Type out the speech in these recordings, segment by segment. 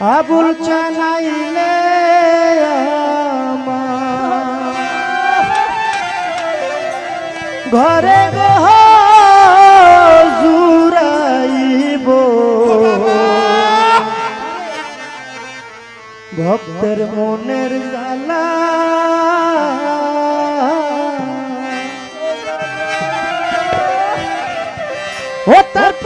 আবুল চানাইলে ঘরে গহ জুরাইব ভক্তের মনের জালা ও তার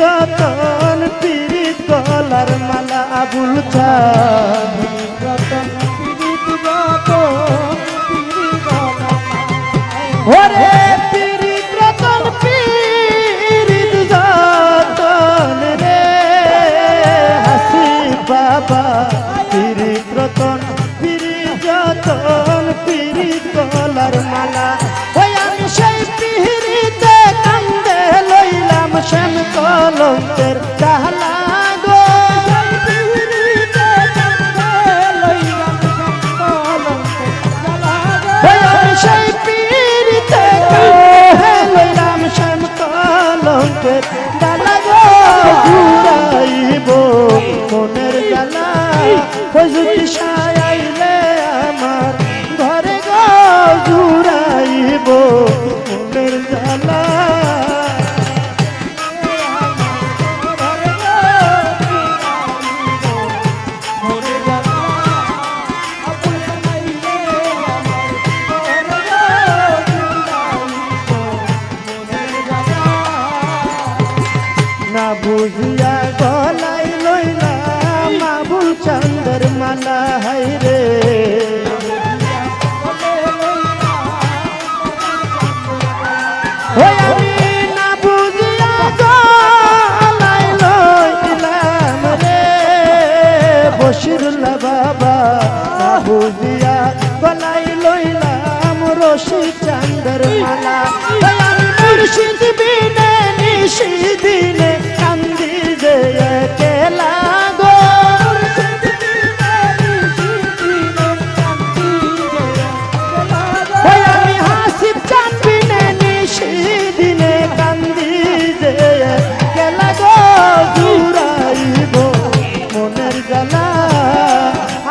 যতন পিরিত গলার মালা আবুল গাছের ডালা গো ঘুরাইব মনের ডালা চান্দর মালা। মুর্শিদ বিনে নিশি দিনে কান্দি যে কেলা গো। আমি হাসিব চাঁদ বিনে নিশি দিনে কান্দি যে কেলা গো। দূরাইব মনের জ্বালা।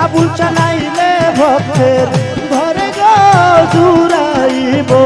আবুল চালাইলে ভক্তের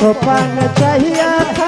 तो पान चाहिए था।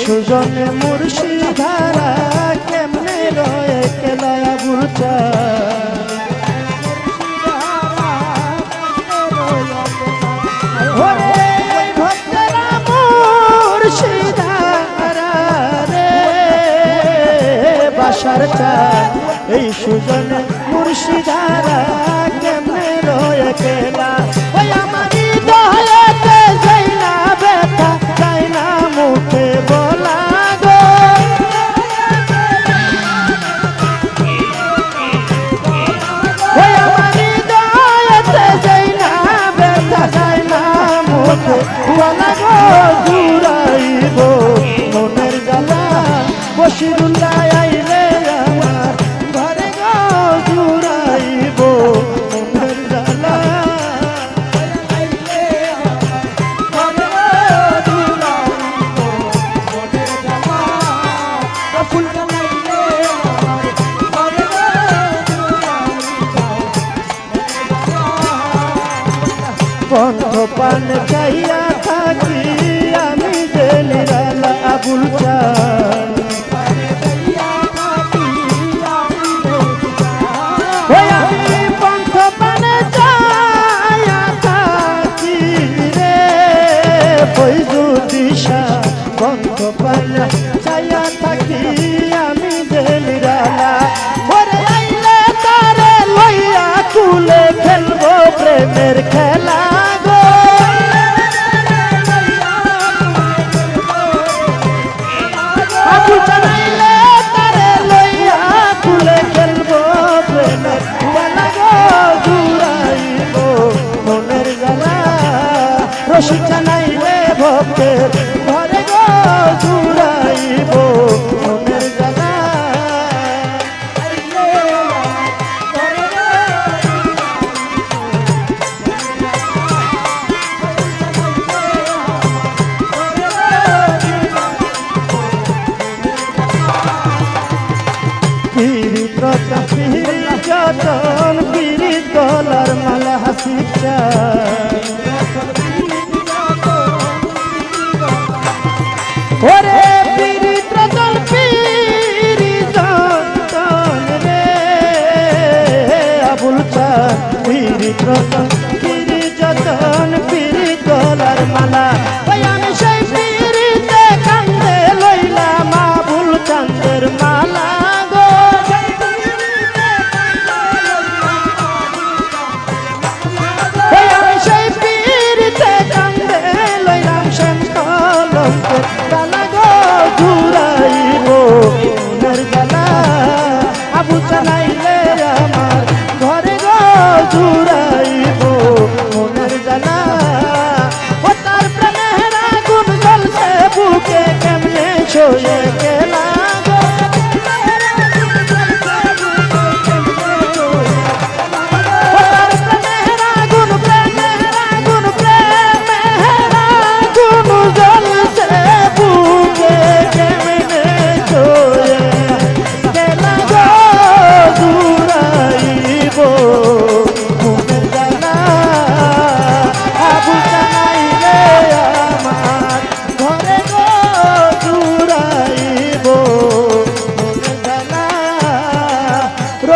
সুজন মুর্শিধারা কেমনে রয়ে কেলায় বুঝা এই সুজন মুর্শিদারা চাহিয়া থাকি আমি যে নিরালা আবুল চাই শিখানা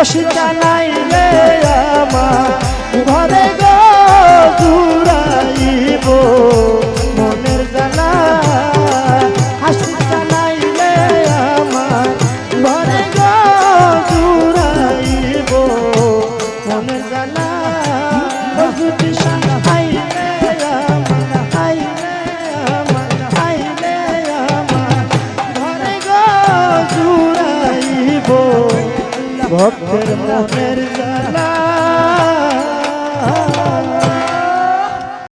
রশিদানায়